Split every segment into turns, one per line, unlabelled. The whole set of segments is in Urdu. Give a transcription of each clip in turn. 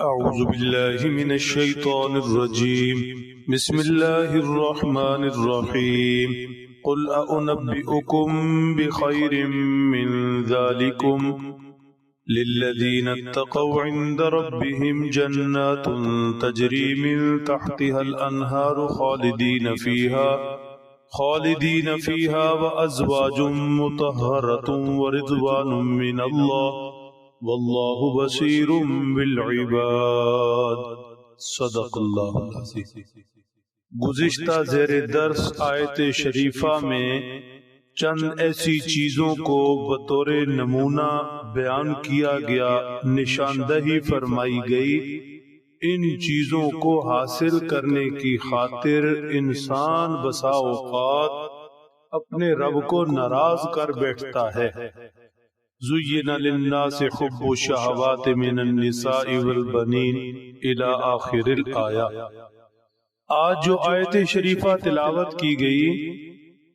أعوذ بالله من الشيطان الرجيم. بسم الله الرحمن الرحيم. قل أنبئكم بخير من ذلكم. للذين اتقوا عند ربهم جنات تجري من تحتها الأنهار خالدين فيها خالدين فيها وأزواج مطهرة ورضوان من الله. واللہ بصیر بالعباد. صدق اللہ العظیم. گزشتہ زیر درس آیت شریفہ میں چند ایسی چیزوں کو بطور نمونہ بیان کیا گیا، نشاندہی فرمائی گئی۔ ان چیزوں کو حاصل کرنے کی خاطر انسان بسا اوقات اپنے رب کو ناراض کر بیٹھتا ہے۔ زین للناس حب الشہوات من النساء والبنین الى آخر الآیہ آج جو آیت شریفہ تلاوت کی گئی،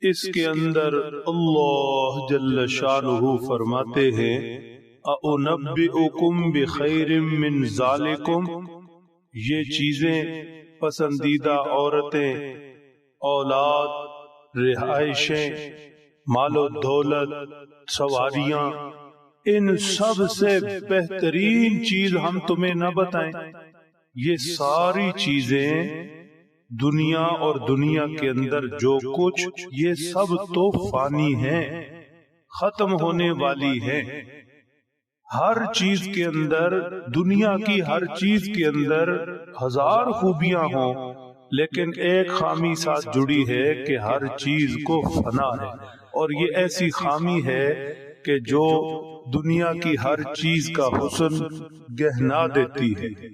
اس کے اندر اللہ جل شانہ فرماتے ہیں اَأُنَبِّئُكُمْ بِخَيْرٍ مِّن ذَلِكُمْ یہ چیزیں پسندیدہ عورتیں، اولاد، رہائشیں مال و دولت، سواریاں، ان سب سے بہترین چیز ہم تمہیں نہ بتائیں۔ یہ ساری چیزیں دنیا اور دنیا کے اندر جو کچھ، یہ سب تو فانی ہیں، ختم ہونے والی ہیں۔ ہر چیز کے اندر، دنیا کی ہر چیز کے اندر ہزار خوبیاں ہوں، لیکن ایک خامی ساتھ جڑی ہے کہ ہر چیز کو فنا ہے۔ اور یہ ایسی خامی ہے کہ جو دنیا کی ہر چیز کا حسن گہنا دیتی ہے۔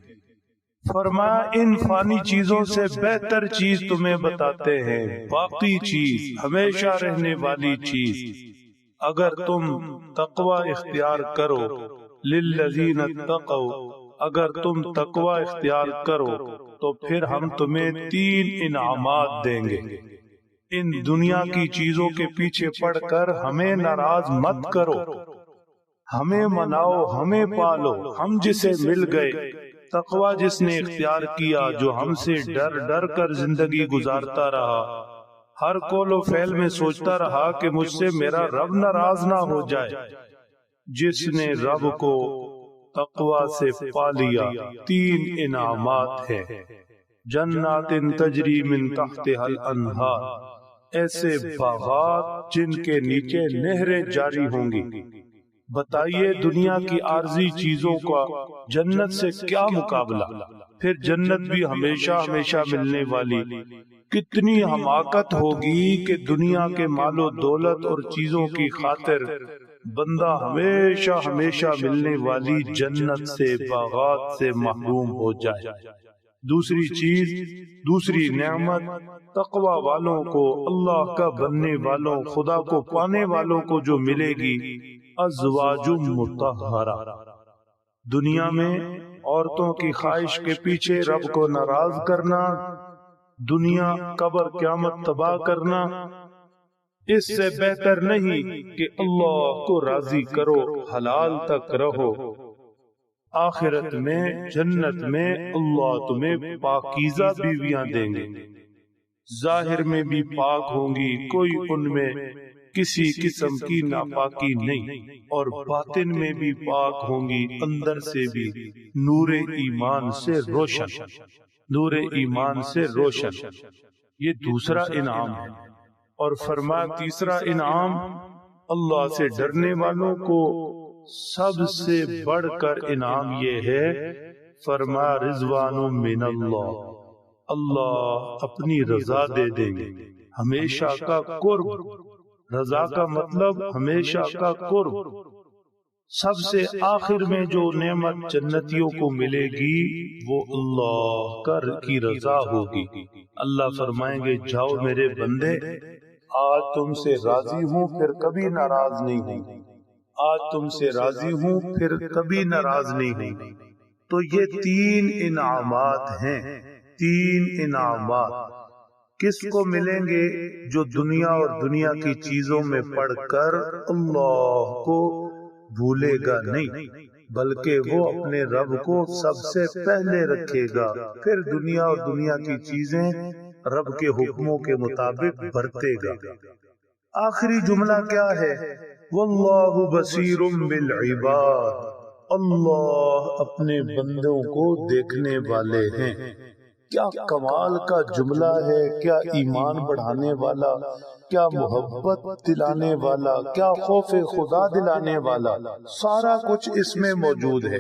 فرمایا ان فانی چیزوں سے بہتر چیز تمہیں بتاتے ہیں۔ باقی چیز ہمیشہ رہنے والی چیز۔ اگر تم تقوی اختیار کرو للذین اتقوا اگر تم تقوی اختیار کرو تو پھر ہم تمہیں تین انعامات دیں گے۔ ان دنیا کی چیزوں کے پیچھے پڑ کر ہمیں ناراض مت کرو۔ ہمیں مناؤ ہمیں پالو۔ ہم جسے مل گئے۔ تقوی جس نے اختیار کیا جو ہم سے ڈر ڈر کر زندگی گزارتا رہا۔ ہر کول و فیل میں سوچتا رہا کہ مجھ سے میرا رب ناراض نہ ہو جائے۔ جس نے رب کو تقوی سے پا لیا تین انعامات ہے جنات تجری من تحت الانہار۔ ایسے باغات جن کے نیچے نہریں جاری ہوں گی۔ بتائیے دنیا کی عارضی چیزوں کا جنت سے کیا مقابلہ؟ پھر جنت بھی ہمیشہ ہمیشہ ملنے والی۔ کتنی حماقت ہوگی کہ دنیا کے مال و دولت اور چیزوں کی خاطر بندہ ہمیشہ ہمیشہ ملنے والی جنت سے باغات سے محروم ہو جائے۔ دوسری چیز دوسری نعمت تقوی والوں کو اللہ کا بننے والوں خدا کو پانے والوں کو جو ملے گی ازواج متحرہ دنیا میں عورتوں کی خواہش کے پیچھے رب کو ناراض کرنا دنیا قبر قیامت تباہ کرنا۔ اس سے بہتر نہیں کہ اللہ کو راضی کرو حلال تک رہو۔ آخرت میں جنت میں اللہ تمہیں پاکیزہ بیویاں دیں گے۔ ظاہر میں بھی پاک ہوں گی کوئی ان میں کسی قسم کی ناپاکی نہیں اور باطن میں بھی پاک ہوں گی اندر سے بھی نور ایمان سے روشن۔ نور ایمان سے روشن۔ یہ دوسرا انعام۔ ہے اور فرما تیسرا انعام اللہ سے ڈرنے والوں کو سب سے بڑھ کر انعام یہ ہے، فرما رضوان من اللہ۔ اللہ اپنی رضا دے دیں گے۔ ہمیشہ کا قرب۔ رضا کا مطلب ہمیشہ کا قرب۔ سب سے آخر میں جو نعمت جنتیوں کو ملے گی، وہ اللہ کر کی رضا ہوگی۔ اللہ فرمائیں گے، جاؤ میرے بندے، آج تم سے راضی ہوں، پھر کبھی ناراض نہیں ہوں۔ آج تم سے راضی ہوں، پھر کبھی ناراض نہیں۔ ہوں تو یہ تین انعامات ہیں۔ تین انعامات۔ کس کو ملیں گے جو دنیا اور دنیا کی چیزوں میں پڑھ کر اللہ کو بھولے گا نہیں، بلکہ وہ اپنے رب کو سب سے پہلے رکھے گا۔ پھر دنیا اور دنیا کی چیزیں رب کے حکموں کے مطابق برتے گا۔ آخری جملہ کیا ہے؟ واللہ بصیر بالعباد۔ اللہ اپنے بندوں کو دیکھنے والے ہیں۔ کیا کمال کا جملہ ہے کیا ایمان بڑھانے والا کیا محبت دلانے والا کیا خوف خدا دلانے والا۔ سارا کچھ اس میں موجود ہے۔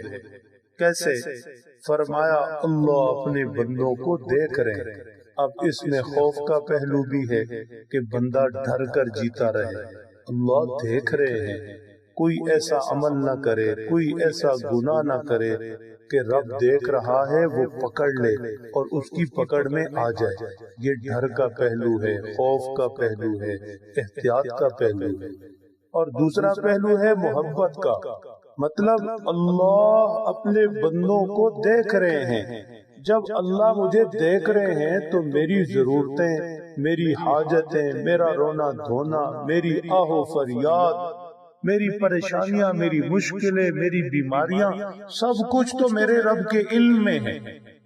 کیسے؟ فرمایا اللہ اپنے بندوں کو دیکھ رہے ہیں۔ اب اس میں خوف کا پہلو بھی ہے کہ بندہ ڈر کر جیتا رہے۔ اللہ دیکھ رہے ہیں۔ کوئی ایسا عمل نہ کرے، کوئی ایسا گناہ نہ کرے کہ رب دیکھ رہا ہے، وہ پکڑ لے اور اس کی پکڑ میں آ جائے۔ یہ ڈر کا پہلو ہے، خوف کا پہلو ہے، احتیاط کا پہلو ہے۔ اور دوسرا پہلو ہے محبت کا۔ مطلب اللہ اپنے بندوں کو دیکھ رہے ہیں۔ جب اللہ مجھے دیکھ رہے ہیں تو میری ضرورتیں میری حاجتیں میرا رونا دھونا میری آہو فریاد میری پریشانیاں میری مشکلیں میری بیماریاں سب کچھ تو میرے رب کے علم میں ہے۔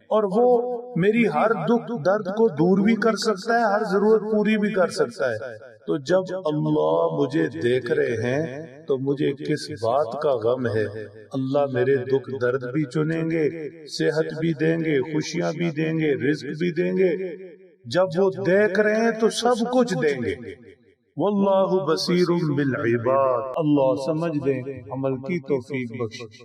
اور وہ میری ہر دکھ درد کو دور بھی کر سکتا ہے ہر ضرورت پوری بھی کر سکتا ہے۔ تو جب اللہ مجھے دیکھ رہے ہیں تو مجھے کس بات کا غم ہے؟ اللہ میرے دکھ درد بھی چنیں گے صحت بھی دیں گے خوشیاں بھی دیں گے رزق بھی دیں گے۔ جب وہ دیکھ رہے ہیں تو سب کچھ دیں گے۔ واللہ بصیر بالعباد۔ اللہ سمجھ دیں عمل کی توفیق بخش۔